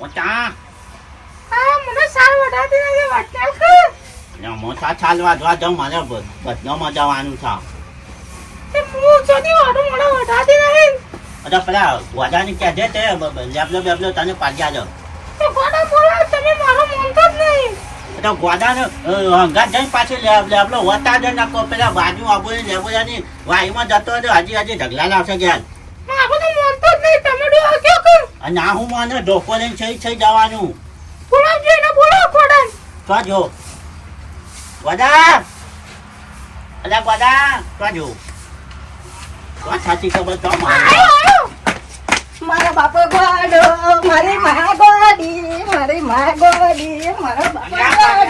ઓટા આ મને નથી કે ને મોટા જવા જાઉં મારે બધામાં જવાનું છે. તે હું જતી વાડું મને વટાતી નહીં અરે પેલા વાદાની કહેજે તે લેબલો બેબલો તને પાડ્યા જાવ તે ગોડા બોલો તમે મારો મનતો જ નહીં. ગોડાને જઈને પાછી લેબ લેબલો વતા દે નાખો પેલા બાજુ આબુની લેબોયાની વાઈમાં જતો હતો હજી હજી ઢગલા લાવશે ગયા મારો તો મનતો જ નહીં તમે ડો કયો કે અને આ હું મને ઢોકો લઈને થઈ થઈ જવાનું. બોલો જોઈને બોલો ગોડા તો જો. ગોડા અલ્યા ગોડા તો જો. તો સાચી ખબર તો મારે આયો આયો. મારા બાપો ગોડો મારી મા ગોડી મારી મા ગોડી મારા બાપો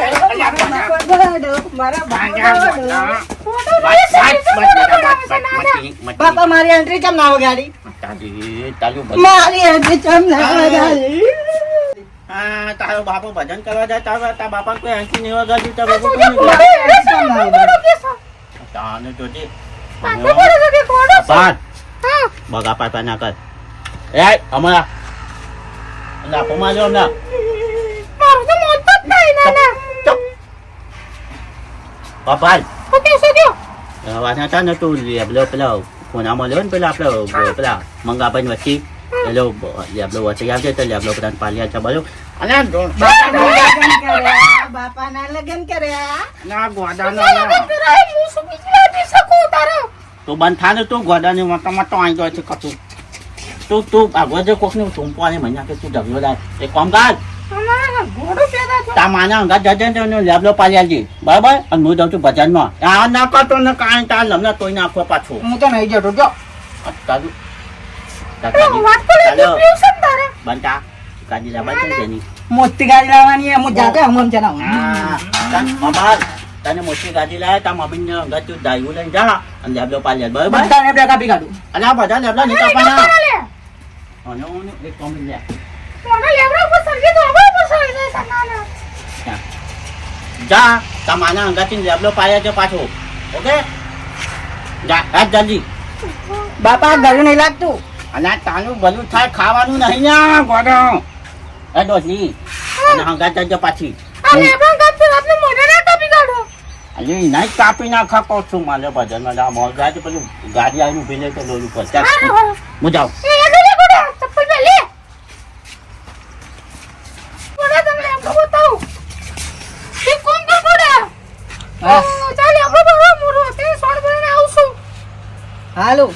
ગોડો મારા બાપો ગોડો મારા બાપો ગોડો. બાપા મારી એન્ટ્રી કેમ ના વગાડી? મારી એન્ટ્રી કેમ ના વગાડી? હા તારો બાપો ભજન કરવા જાય તારો તારા બાપા કોઈ એન્ટ્રી નહીં વગાડ્યું તારો બાપો તાને તો હા. બગા પાપા ના કર. એ હમણાં. ના માજો હમણાં. મારું તો મનતો જ નહીં નાના. પપ્પા ઓકે શું કયો વાસણ હતા ને તું લેબલો પેલા કોનામાં લ્યો ને પેલા આપણે પેલા મંગાભાઈ વચ્ચે પેલો લેબલો વચ્ચે આવજે તો લેબલો પેલા પાલિયા છે બધું અને બાપાના લગન કર્યા ના ગોડા લગન કરાય હું શું બીજી આપી શકું તારા તું બંધ થા ને તું તો આવી ગયો છે કતું તું તું આ ગોજે કોકનું ચૂંપવાની મહિના કે તું ઢગલો દાય એ કોમ કર તા માના અંગા જજન ને લેબલો પાલ્યાજી બરાબર? અને હું જાઉં છું ભજનમાં. આ ના કરતો ને કાંઈ તાર લમને તોય નાખો પાછું. હું તો નહીં જતો જો. તારું. ને બનતા. તેની? મોટી ગાડી લાવવાની હું જાતે તને મોટી ગાડી લાવે તા મમ્મીને અંગા તું દાયું લઈને જા અને લેબલો પાલ્યા બરાબર? કાઢું. અને આ બધા લેબલા નહીં કાપવાના અને એક લે. ઉપર તો જા તમારા અંગાથી લેબલો પાડ્યા છે પાછો. ઓકે? જા હાથ જલ્દી બાપા ગળું નહીં લાગતું. અને તાનું ભલું થાય ખાવાનું નહીં ને ગોડો. એ ડોસી અને હંગાત જજો પાછી. આ કાપી ના નાખા કહું છું મારે ભજનમાં જા મોર ગાડી પેલું ગાડી આવીને તો લોલું પર. હું જાઉં એ એનું લે ગોડા, ચપ્પલ પહેર, લે. ગોડા, તમને લેવડો બતાવું. એક કામ કર ગોડા. હા અ, ચાલ લેવડો ભરવા મોઢું તે સોડ ભરીને આવશું હાલો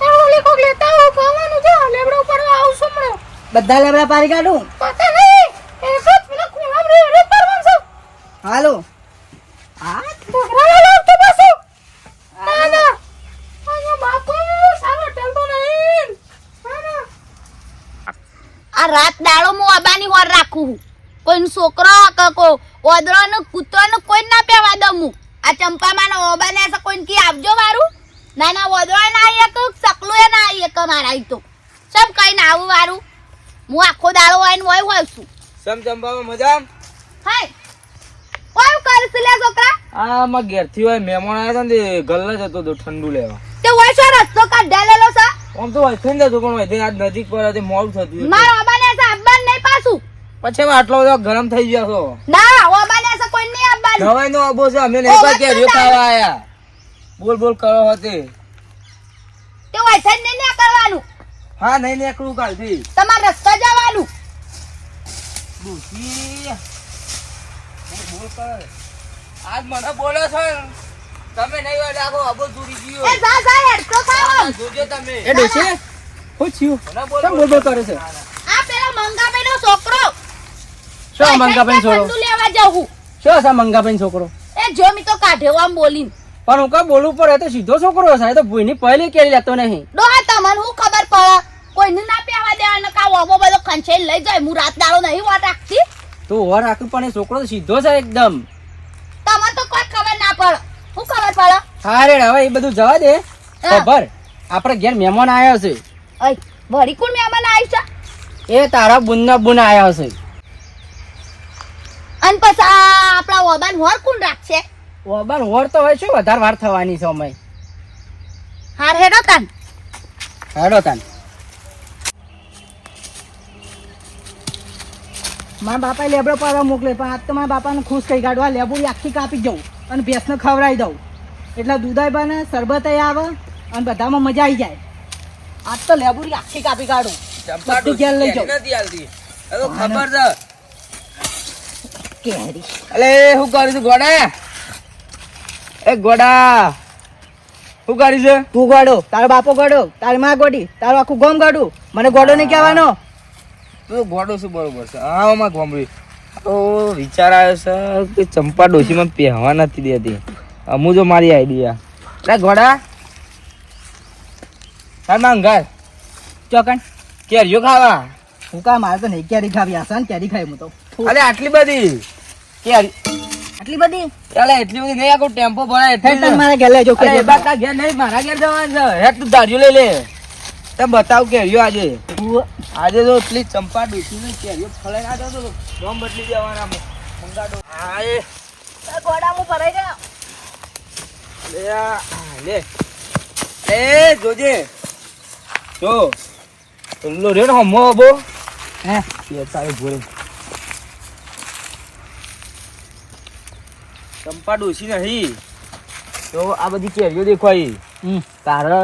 ચાલ ઓલી કોક લેતા આવો, ખાવાનું છે. લેવડો ઉપર આવશું છું હમણાં. બધા લેબડા પારી કાઢું પતા નહીં. એ તો પેલા છે. હાલો હા ઘોઘરામાં લાવતો પાછું. ના, ના. અહીંયા બાપુ, સારો ટેલતો નહીં. ના, ના. આ રાત દાડો હું અબાની હોર રાખું છું કોઈ છોકરો કે કોઈ ઓદરો ને કૂતરો ને કોઈ ના પેવા હું. આ ચંપામાં ને ઓબાને ને કોઈ કી આવજો મારું? ના ના ઓદરો ના આવી એક ચકલું એ ના આવી એક મારા તો? સબ કઈ ના આવું મારું? હું આખો દાડો હોય ને હોય હોય છું. સમ ચંપામાં મજા હાય. કોઈ કરશે લે છોકરા? આ માં ઘેરથી હોય મહેમાન આવ્યા હતા ને તે ગલ્લા જતો હતો ઠંડુ લેવા. તે હોય છે રસ્તો કાઢેલો છે? આમ તો વૈથન જતો પણ હોય આજ નજીક પર મોડું થતું મારો મારા ઓબાને છે આવવાનું નહીં પાછું આટલો બધો ગરમ થઈ ગયો છો. ના ઓબાને છે કોઈ નહીં આવવાનું દવાઈ નો આબો છે અમે નહીં કોઈ કેરીઓ ખાવા આયા. બોલ બોલ કરો હતી. તે હોય છે નહીં ને કરવાનું હા નહીં નીકળું કાલથી. તમારે રસ્તો જવાનું. ડૂસી. બોલ કર. આજ મને બોલો છો તમે નહીં હોય આખો આબો દૂરી ગયો. એ જા જા હેડ તો ખાવા જોજો તમે. એ ડોશી થયું મને બોલ બોલ. કરે છે? આ પેલા મંગાભાઈનો છોકરો શું મંગાભાઈ છોકરો? તું લેવા જાઉં શું છે મંગાભાઈ છોકરો? એ જો મી તો કાઢ્યો આમ બોલીને. પણ હું કા બોલવું પડે એ તો સીધો છોકરો છે એ તો ભૂઈની પહેલી કેરી લેતો નહીં. ડોહા તમને હું ખબર પડે? કોઈને ના પહેવા દેવાના કા ઓબો બધો ખંચે લઈ જાય હું રાત દાડો નહીં વાત રાખતી? તું ઓર રાખું પણ એ છોકરો તો સીધો છે એકદમ. તમને તો કોઈ ખબર ના પડે. હું ખબર પડે? હારે હવે એ બધું જવા દે. ખબર? આપણે ઘેર મહેમાન આવ્યો છે. અય વળી કોણ મહેમાન આવી છે? એ તારા બુનના બુન આવ્યા છે. અને પછી આપણા ઓબાન હોર કોણ રાખશે? ઓબાન હોર તો હોય શું? વધારે વાર થવાની છે અમે હાર હેડો તાન. હેડો તાન. મારા બાપા લેબડો પાડવા મોકલે પણ આજ તો મારા બાપાને ખુશ કરી કાઢવા લેબુડી આખી કાપી જવું અને ભેંસને ખવડાવી દઉં. એટલે દૂધાઈ બને શરબત આવે અને બધામાં મજા આવી જાય. આજ તો લેબુરી આખી કાપી કાઢું. બધી ઘેર લઈ ખબર છે કેરી. અલે કરી છું ગોડા. એ ગોડા. શું કરી છે? તું ગોડો તારો બાપો ગોડો તારી માં ગોડી તારું આખું ગોમ ગોડું. મને ગોડો નહીં કહેવાનો. તું ગોડો શું બરોબર છે. હા માં ગોમડી તો વિચાર આવ્યો છે કે ચંપા ડોશીમાં પહેવા નથી દેતી. અમુ જો મારી આઈડિયા લે ગોડા. તારમાં ઘર ચોકન. કેરીઓ ખાવા. હું કા મારે તો નહીં કેરી ખાવી. આસાન કેરી ખાઈ હું તો. અલે આટલી બધી? કે આટલી બધી? અલે એટલી બધી નહીં આખો ટેમ્પો ભરાય હેડ મારા ઘેર લેજો અરે એ બાદ ઘેર નહીં મારા ઘેર જવાનું છે. તું દારૂ લઈ લે. તમે બતાવ કેરીઓ આજે. આજે તો એટલી ચંપા ડૂસી ને કેરીઓ ફળાઈ ના દો તો બદલી દેવાના મંગાડો. હા એ. આ ગોડા ભરાઈ ગયો. લે લે. એ જોજે. જો. પેલો રે ને હમો બો હે? એ તારે ભોરે ચંપા ડોસી નહીં. તો આ બધી કેરીઓ દેખવાઈ હમ. તારે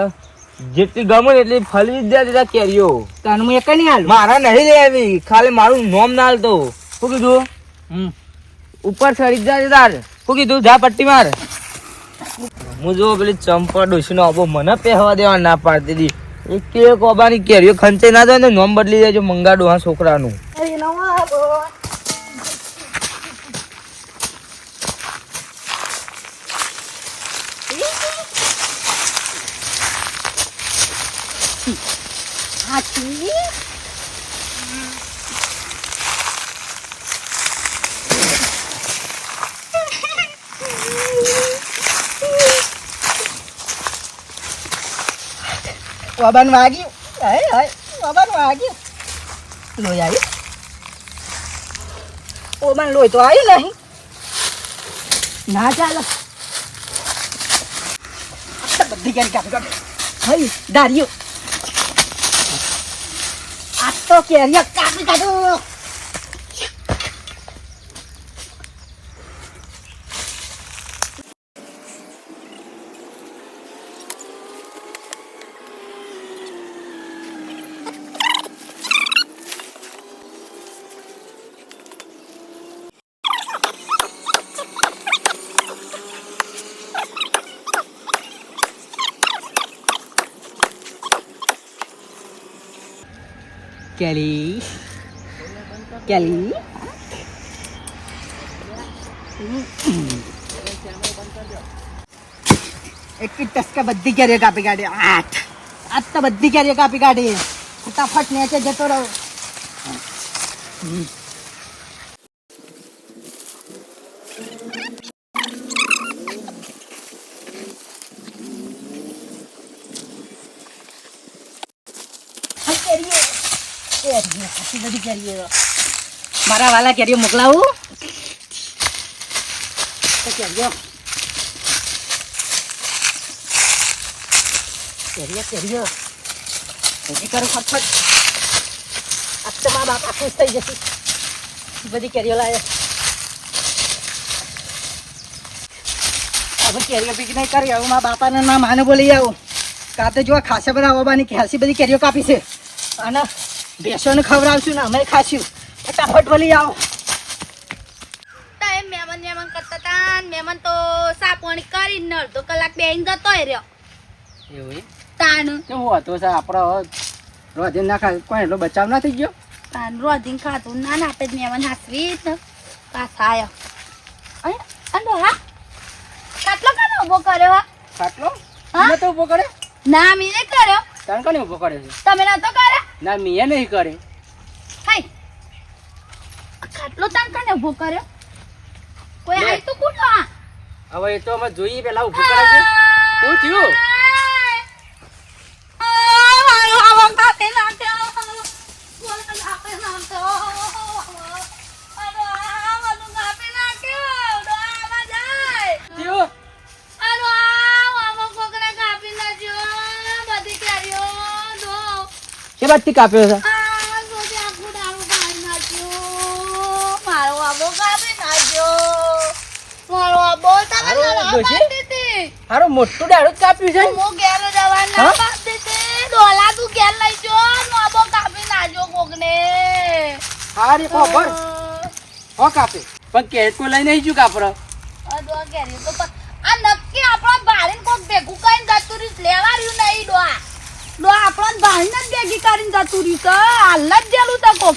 જેટલી ગમે ને એટલી ફલવી જ દે દીધા કેરીઓ. તને હું એક નહીં હાલું મારા નહીં લેવી ખાલી મારું નોમ ના હાલતો શું કીધું? હમ. ઉપર ચડી જ જા તાર. શું કીધું? જા પટ્ટી માર. હું જો પેલી ચંપા ડોશીનો આબો મને પહેવા દેવા ના પાડતી હતી એક કે કોબાની કેરીઓ ખંચે ના જાય ને નોમ બદલી દેજો મંગાડું આ છોકરાનું. અરે નવા ગો આછી બાબાને વાગ્યું હાય હાય બાબાને વાગ્યું લોહી આવ્યું ઓ મને લોહી તો આવ્યું નહીં ના ચાલો આ તો બધી કેરી કાપી કાઢ હઈ દારિયો આ તો કેરીઓ કાપી કાઢો કેલી કેલી એક જ ટસકા બધી કેરીઓ કાપી કાઢી આઠ આઠ તો બધી કેરીઓ કાપી કાઢી ફટાફટ નીચે જતો રહો હા, કેરીઓ મારા વાલા કેરીઓ મોકલાવું? કેરીઓ. કેરીઓ કેરીઓ. હજી આજ તો મારા બાપા ખુશ થઈ જશે. બધી કેરીઓ લાવે હવે કેરીઓ પીક નહીં કરી મારા બાપાને ના માને બોલી આવું કાતે જો ખાસા બધા આવવાની ખાસી બધી કેરીઓ કાપી છે. અને ભેંસોને ખવડાવશું ને અમે ખાશું. ફટાફટ વલી આવો. એ મહેમાન મહેમાન કરતા હતા ને મહેમાન તો સાપવણી કરીને અડધો કલાક બેહીને જતો રહ્યો. એવું તાન. કેમ હું હતો સા આપણો રોજે ના ખાય કોઈ એટલો બચાવ ના થઈ ગયો? તાન રોધીને ખાતું ના ના આપણે જ મહેમાન હાસવી જ ને પાછા આવ્યો અરે અરે હા? ખાટલો કોને ઊભો કર્યો હા? ખાટલો? હા? મેં તો ઊભો કરે ના મેં નહીં કર્યો. તને કોને ઊભો કર્યો છે? તમે નતો કરે ના મેં નહીં કરે. હાય. આ ખાટલો તાણ કાને ઊભો કર્યો? કોઈ. આય તો કોણ હવે એ તો અમે જોઈએ પેલા ઊભો કરે છે થયું? કે બાદથી કાપ્યો છે. ગયો હારું, મોટું જ કાપ્યું હું ઘેર ડોલા તું ઘેર લઈ જો. કાપી નાજો કોકને. હારી ખબર હો. કાપે? પણ કેટ લઈને આવી કાપરો અડવા ઘેરી તો આ નક્કી આપણો ભાડીને કોક ભેગું કરીને લેવા રહ્યું નહીં ડોહા. આપણો ભાડીને જ ભેગી કરીને જતું રહ્યું તો હાલ જ જેલું તો કોક.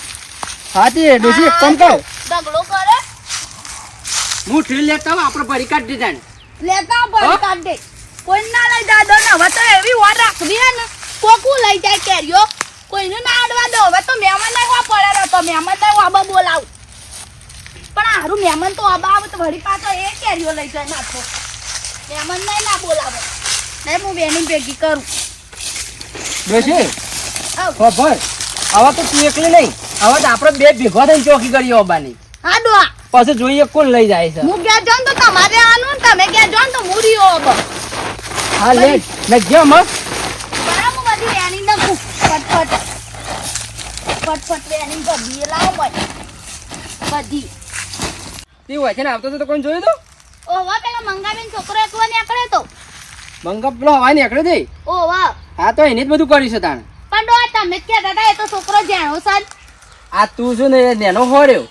હાથી ડોશી એક કામ કરો. ઢગલો કરે? હું ઠેલ લેતા આવું આપણે ભરી કાઢ દીધા લેતા ભરી કાઢ દે. કોઈ ના લઈ દાદો ને હવે તો એવી વાર રાખવી હે ને. કોકું લઈ જાય કેરીઓ. કોઈને ના અડવા દો. હવે તો મહેમાન ના પડે રહો મહેમાન ના આબા બોલાવ. પણ હારું મહેમાન તો આબા આવે તો વળી પાછો એ કેરીઓ લઈ જાય નાખો મહેમાન ના ના બોલાવે. ને હું બેની ભેગી કરું. આવ. ખબર હવે તો તું એકલી નહીં. હવે તો આપણે બે ભેગા થઈને ચોકી કરીએ ઓબાની હા ડોહા પછી જોઈએ કોણ લઈ જાય છે. હું ગયા જોન તો તમારે આનું ને તમે ગયા જોન તો હું રહ્યો હા લે ને ગયો મત બરાબર બધી વેણી નાખું ફટફટ ફટફટ તો બી લાવો ભાઈ. બધી. તે હોય છે ને આવતો તો કોણ જોયું તો? ઓવા પેલા મંગાવીને છોકરો એકલો નીકળે તો. મંગા પેલો હવા નીકળે દે ઓવા. હા તો એને જ બધું કર્યું છે તાણે. પણ ડો તમે કહેતા હતા એ તો છોકરો જાણો સર આ તું છે ને નેનો હોર્યો.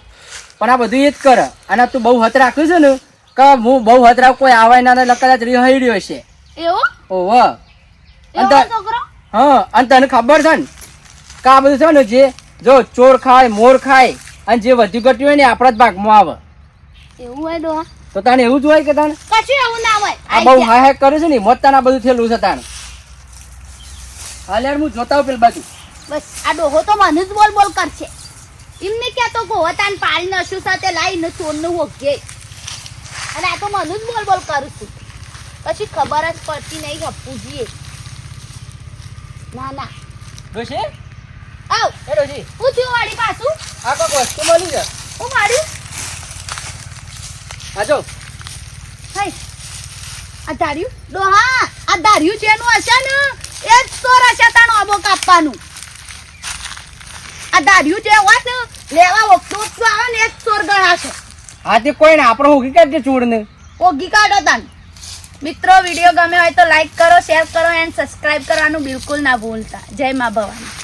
પણ આ બધું એ જ કરે. અને તું બહુ હત રાખ્યું છે ને કે હું બહુ હત રાખ કોઈ આવાય ના લકડા કદાચ રહી રહ્યો છે. એવો? ઓવ હા અને તને ખબર છે ને કે આ બધું છે ને જે જો ચોર ખાય મોર ખાય અને જે વધુ ઘટ્યું હોય ને આપણા જ ભાગમાં આવે. એવું હોય ડો તો તને એવું જ હોય કે તને કશું એવું ના હોય. આ બહુ હાય હાય કરે છે ને મોત તને બધું થયેલું છે તાણ. હાલ યાર હું જોતા પેલ બાજુ. બસ આ ડોહો તો મને જ બોલ બોલ કરશે. એમને કહેતો ગોવતાન પાડી નશું સાથે લાવીને ચોરનું ઓગે અને આ તો મને જ બોલ બોલ કરું છું. પછી ખબર જ પડતી નહીં હપ્પુજીએ ના ના. ડોશી? આવ. એ ડોશી. હું થયું વાળી પાછું. આ કોક વસ્તુ મળી છે. હું વાળ્યું આજો હાય આ ધાર્યું? ડોહા આ ધાર્યું છે એનું હશે ને એ જ ચોર હશે આબો કાપવાનું. આ ધાર્યું જે હોય ને લેવા વખતો વખતો આવે ને એ જ ચોર ગણાશે. હા તે કોઈ ને આપણો હોગી કાઢજે ચોર ને ઓગી કાઢો તાન મિત્રો વીડિયો ગમે હોય તો લાઈક કરો શેર કરો એન્ડ સબસ્ક્રાઇબ કરવાનું બિલકુલ ના ભૂલતા. જય મા ભવાની.